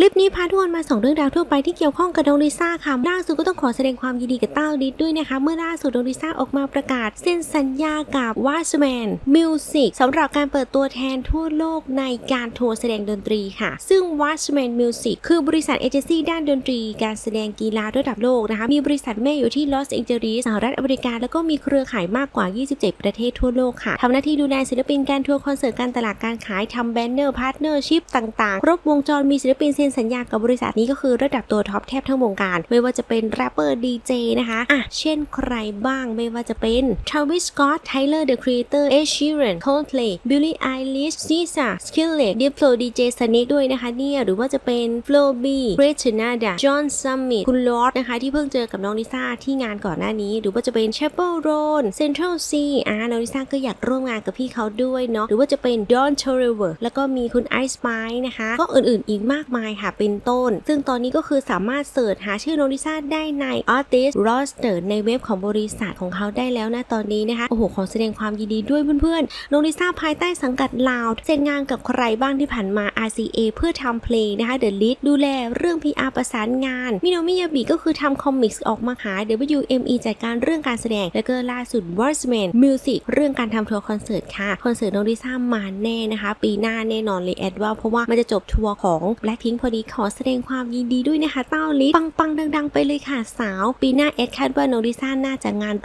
คลิปนี้พาทุกคนมาส่องเรื่องราวทั่วไปที่เกี่ยวข้องกับน้องลิซ่าค่ะล่าสุดก็ต้องขอแสดงความยินดีกับเต้าดิดด้วยนะคะ เมื่อล่าสุดน้องลิซ่าออกมาประกาศเซ็นสัญญากับ Watchman Music สำหรับการเปิดตัวแทนทั่วโลกในการทัวร์แสดงดนตรีค่ะ ซึ่ง Watchman Music คือบริษัทเอเจนซี่ด้านดนตรี การแสดงกีฬาระดับโลกนะคะ มีบริษัทแม่อยู่ที่ลอสแองเจลิสสหรัฐอเมริกา แล้วก็มีเครือข่ายมากกว่า 27 ประเทศทั่วโลกค่ะทำหน้าที่ดูแลศิลปินการทัวร์คอนเสิร์ตการตลาดการขายทำแบนเนอร์พาร์ทเนอร์ชิพต่างๆ ครบวงจรมีศิลปินเซ็นสัญญากับบริษัทนี้ก็คือระดับตัวท็อปแทบทั้งวงการ ไม่ว่าจะเป็นแรปเปอร์ดีเจนะคะอะเช่นใครบ้างไม่ว่าจะเป็น Travis Scott Tyler the Creator Ed Sheeran Coldplay Billie Eilish SZA Skillet Diplo DJ Snake ด้วยนะคะเนี่ยหรือว่าจะเป็น Flo B g r e t c h n a d a John Summit คุณลอร์ดนะคะที่เพิ่งเจอกับน้องลิซ่าที่งานก่อนหน้านี้ หรือว่าจะเป็น Chapel Roan Central C อ่าน้องลิซ่าก็อยากร่วมงานกับพี่เขาด้วยเนาะหรือว่าจะเป็น Don t o r e v e r แล้วก็มีคุณ Ice Spice นะคะก็อื่นๆอีกมากมายค่ะเป็นต้น ซึ่งตอนนี้ก็คือสามารถเสิร์ชหาชื่อน้องลิซ่าได้ใน Artist Roster ในเว็บของบริษัทของเขาได้แล้วนะตอนนี้นะคะ โอ้โห ขอแสดงความยินดีด้วยเพื่อนๆน้องลิซ่าภายใต้สังกัดลาวเซ็นงานกับใครบ้างที่ผ่านมา RCA เพื่อทำเพลงนะคะ The List ดูแลเรื่อง PR ประสานงาน มิโนมิยาบิก็คือทำคอมิกส์ออกมาขาย WME จัดการเรื่องการแสดง แล้วก็ล่าสุด w a r s m a n Music เรื่องการทำทัวร์คอนเสิร์ตค่ะ คอนเสิร์ตน้องลิซ่ามาแน่นะคะ ปีหน้าแน่นอนเลยแอดว่าเพราะว่ามันจะจบทัวร์ของ Blackpink พอดีขอแสดงความยินดีด้วยนะคะ เต้าลิสปังๆดัง ๆ ไปเลยค่ะสาว ปีหน้าแอดคาดว่าน้องลิซ่าน่าจะงาน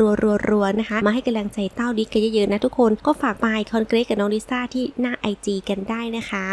รัวๆๆนะคะ มาให้กำลังใจเต้าลิสกันเยอะๆนะทุกคนก็ฝากไปคอนเกรสกับน้องลิซ่าที่หน้าไอจีกันได้นะคะ